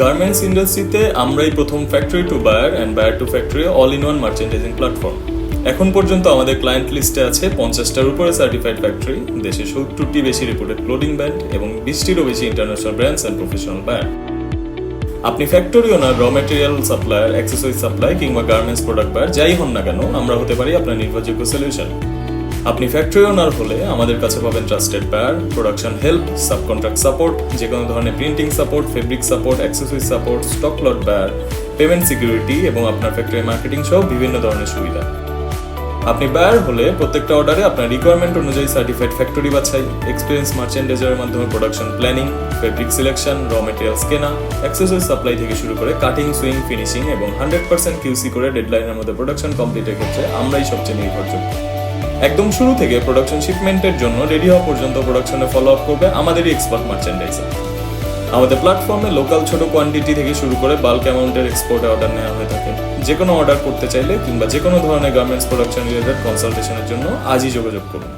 Garments ইন্ডাস্ট্রিতে আমরাই প্রথম factory to buyer and buyer to factory all in one merchandising platform এখন পর্যন্ত আমাদের ক্লায়েন্ট লিস্টে আছে পঞ্চাশটার উপরে সার্টিফাইড ফ্যাক্টরি দেশে সত্তরটি বেশি রিপোর্টেড ক্লোদিং ব্র্যান্ড এবং বিশটিরও বেশি international brands and professional buyer আপনি factory owner raw material supplier accessories supply কিংবা গার্মেন্টস প্রোডাক্ট বায়ার যাই হন না কেন, আমরা হতে পারি আপনার নির্ভরযোগ্য সলিউশন আপনি ফ্যাক্টরি ওনার হলে আমাদের কাছে পাবেন trusted buyer production help subcontract support যে কোনো ধরনের printing support fabric support accessories support stock lot buyer payment security এবং আপনার ফ্যাক্টরি মার্কেটিং সহ বিভিন্ন ধরনের সুবিধা। আপনি বায়ার হলে প্রত্যেকটা অর্ডারে আপনার রিকোয়ারমেন্ট অনুযায়ী সার্টিফাইড ফ্যাক্টরি বাছাই এক্সপিরিয়েন্স মার্চেন্ডাইজারের মাধ্যমে production planning fabric selection raw materials কেনা অ্যাক্সেসরিজ সাপ্লাই থেকে শুরু করে কাটিং সুইং ফিনিশিং এবং হান্ড্রেড পার্সেন্ট কিউসি করে ডেডলাইনের মধ্যে প্রোডাকশন কমপ্লিটের ক্ষেত্রে আমরাই সবচেয়ে নির্ভরযোগ্য। একদম শুরু থেকে প্রোডাকশন শিপমেন্টের জন্য রেডি হওয়া পর্যন্ত প্রোডাকশনে ফলো আপ করবে আমাদেরই এক্সপার্ট মার্চেন্ডাইজার আমাদের প্ল্যাটফর্মে লোকাল ছোট কোয়ান্টিটি থেকে শুরু করে বাল্ক অ্যামাউন্টের এক্সপোর্টে অর্ডার নেওয়া হয়ে থাকে। যে কোনো অর্ডার করতে চাইলে কিংবা যে কোনো ধরনের গার্মেন্টস প্রোডাকশন রিলেটেড কনসালটেশনের জন্য আজই যোগাযোগ করুন।